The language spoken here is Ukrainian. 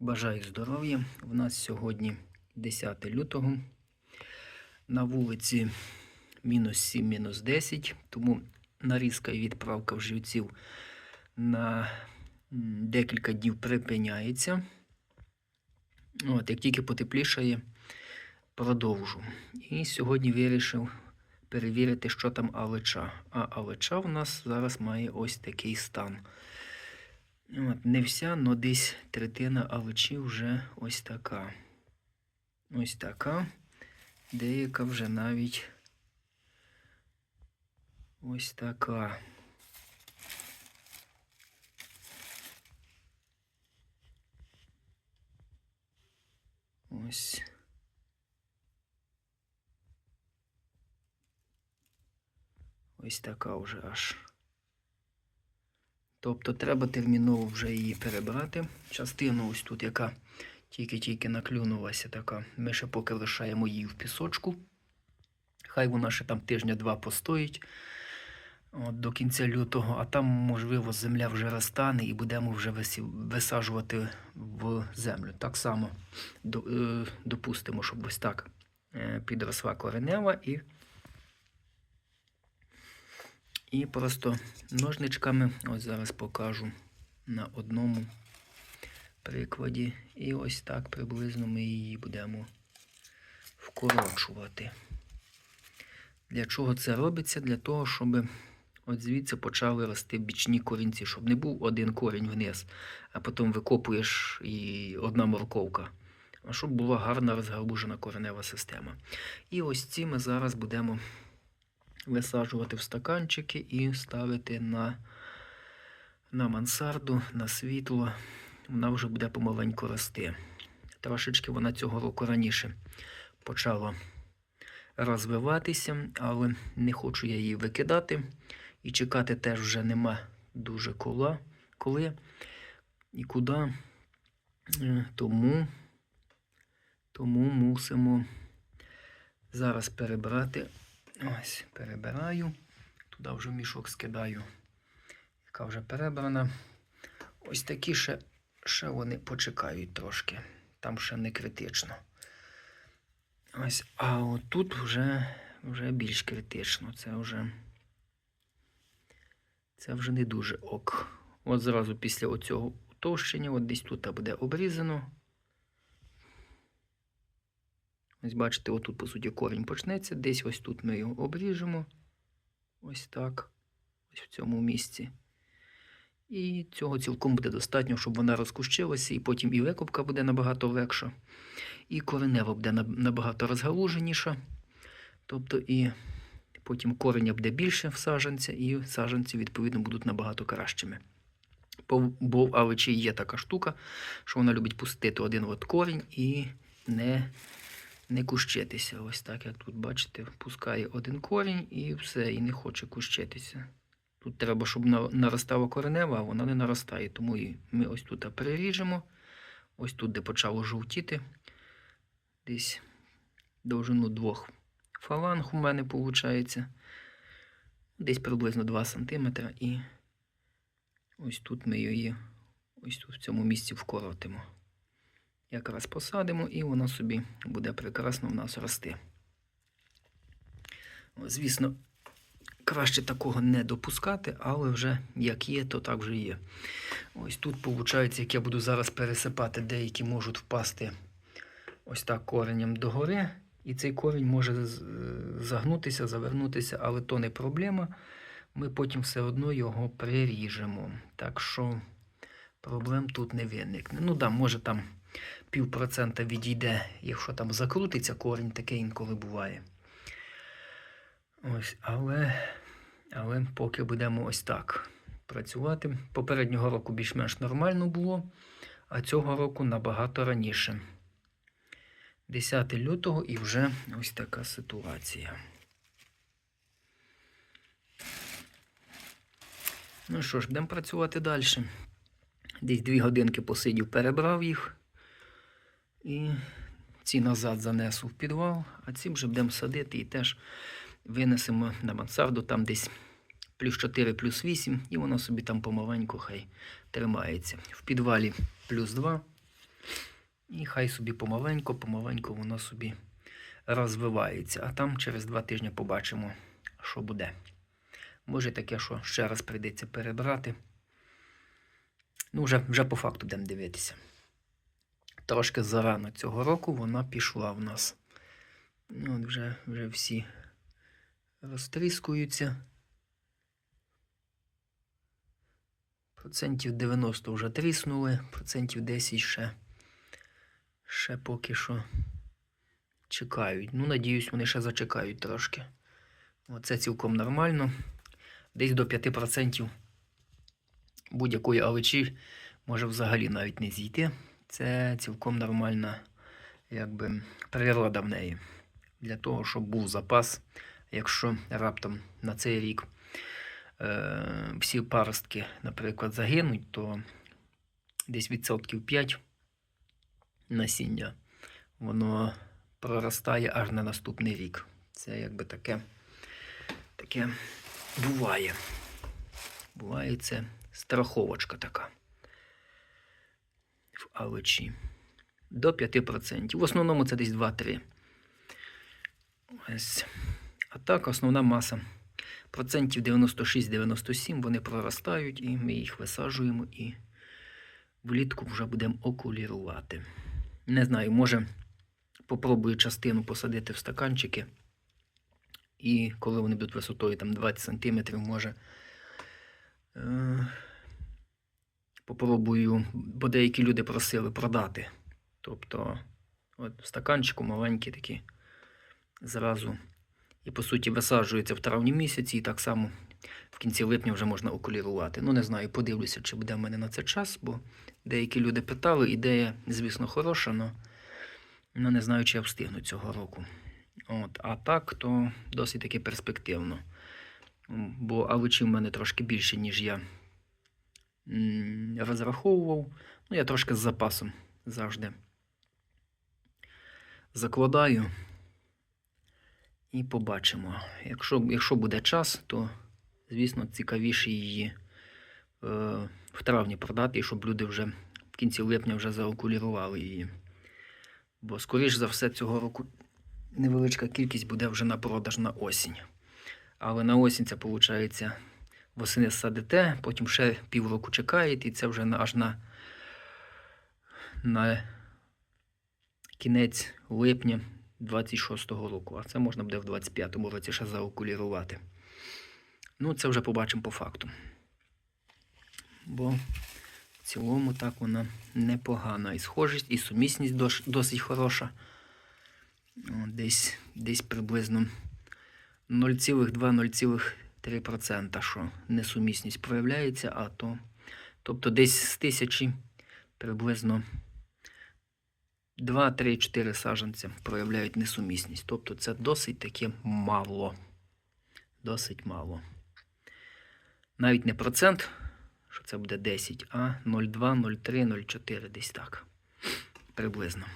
Бажаю здоров'я. У нас сьогодні 10 лютого. На вулиці мінус 7, мінус 10, тому нарізка і відправка вживців на декілька днів припиняється. От, як тільки потеплішає, продовжу. І сьогодні вирішив перевірити, що там алеча. А алеча в нас зараз має ось такий стан. От, не вся, але десь третина алечі вже ось така. Ось така. Деяка вже навіть ось така. Ось. Ось така вже аж. Тобто треба терміново вже її перебрати. Частину ось тут, яка тільки-тільки наклюнулася така. Ми ще поки лишаємо її в пісочку. Хай вона ще там тижня-два постоїть от, до кінця лютого, а там, можливо, земля вже розтане і будемо вже висаджувати в землю. Так само е, допустимо, щоб ось так е, підросла коренева і і просто ножничками, ось зараз покажу на одному прикладі. І ось так приблизно ми її будемо вкорочувати. Для чого це робиться? Для того, щоб от звідси почали рости бічні корінці, щоб не був один корінь вниз, а потім викопуєш і одна морковка. А щоб була гарна розгалужена коренева система. І ось ці ми зараз будемо висаджувати в стаканчики і ставити на, на мансарду, на світло. Вона вже буде помаленьку рости. Трошечки вона цього року раніше почала розвиватися, але не хочу я її викидати. І чекати теж вже нема дуже кола, коли і куди. Е, Тому, тому мусимо зараз перебрати Ось, перебираю. Туди вже мішок скидаю, яка вже перебрана. Ось такі ще, ще вони почекають трошки. Там ще не критично. Ось, а отут вже, вже більш критично. Це вже, це вже не дуже ок. От зразу після оцього утовщення, от десь тут буде обрізано. Ось бачите, отут, по суті, корінь почнеться. Десь ось тут ми його обріжемо. Ось так. Ось в цьому місці. І цього цілком буде достатньо, щоб вона розкущилася, і потім і викопка буде набагато легша, і коренева буде набагато розгалуженіша. Тобто і потім кореня буде більше в саджанця, і саджанці, відповідно, будуть набагато кращими. Бо- в аличі є така штука, що вона любить пустити один от корінь і не не кущитися. Ось так, як тут бачите, пускає один корінь і все, і не хоче кущитися. Тут треба, щоб наростала коренева, а вона не наростає. Тому і ми ось тут переріжемо. Ось тут, де почало жовтіти. Десь довжину двох фаланг у мене виходить. Десь приблизно 2 см. І ось тут ми її ось тут в цьому місці вкоротимо якраз посадимо, і вона собі буде прекрасно в нас рости. Звісно, краще такого не допускати, але вже як є, то так вже є. Ось тут, виходить, як я буду зараз пересипати, деякі можуть впасти ось так коренем догори. І цей корінь може загнутися, завернутися, але то не проблема. Ми потім все одно його приріжемо. Так що проблем тут не виникне. Ну да, може там півпроцента відійде, якщо там закрутиться корінь, таке інколи буває. Ось, але, але поки будемо ось так працювати. Попереднього року більш-менш нормально було, а цього року набагато раніше. 10 лютого і вже ось така ситуація. Ну що ж, будемо працювати далі. Десь дві годинки посидів, перебрав їх. І ці назад занесу в підвал, а ці вже будемо садити і теж винесемо на мансарду, там десь плюс 4, плюс 8, і воно собі там помаленьку хай тримається. В підвалі плюс 2. І хай собі помаленько, помаленько воно собі розвивається. А там через два тижні побачимо, що буде. Може таке, що ще раз прийдеться перебрати. Ну, вже, вже по факту будемо дивитися. Трошки зарано цього року вона пішла в нас. Ну, от вже, вже всі розтріскуються. Процентів 90 вже тріснули, процентів 10 ще, ще поки що чекають. Ну, надіюсь, вони ще зачекають трошки. Оце цілком нормально. Десь до 5% будь-якої алечі може взагалі навіть не зійти. Це цілком нормальна якби, природа в неї. Для того, щоб був запас, якщо раптом на цей рік е, всі паростки, наприклад, загинуть, то десь відсотків 5 насіння воно проростає аж на наступний рік. Це якби таке, таке буває. Буває це страховочка така в алечі. До 5%. В основному це десь 2-3. Ось. А так, основна маса. Процентів 96-97 вони проростають, і ми їх висаджуємо і влітку вже будемо окулірувати. Не знаю, може попробую частину посадити в стаканчики. І коли вони будуть висотою там 20 см, може. Попробую, бо деякі люди просили продати. Тобто, от в стаканчику маленькі такі зразу. І по суті висаджуються в травні місяці, і так само в кінці липня вже можна окулірувати. Ну, не знаю, подивлюся, чи буде в мене на це час, бо деякі люди питали, ідея, звісно, хороша, але ну, не знаю, чи я встигну цього року. От, а так, то досить таки перспективно. Бо авичі в мене трошки більше, ніж я розраховував. Ну, я трошки з запасом завжди закладаю. І побачимо. Якщо, якщо буде час, то, звісно, цікавіше її е, в травні продати, щоб люди вже в кінці липня вже заокулірували її. Бо, скоріш за все, цього року невеличка кількість буде вже на продаж на осінь. Але на осінь це виходить, восени садите, потім ще півроку чекаєте, і це вже аж на, на кінець липня 26-го року. А це можна буде в 25-му році ще заокулірувати. Ну, це вже побачимо по факту. Бо в цілому так вона непогана. І схожість, і сумісність досить хороша. Десь, десь приблизно 0,2-0,3%, що несумісність проявляється, а то, тобто десь з тисячі приблизно 2, 3, 4 саджанці проявляють несумісність. Тобто це досить таки мало. Досить мало. Навіть не процент, що це буде 10, а 0,2, 0,3, 0,4 десь так. Приблизно.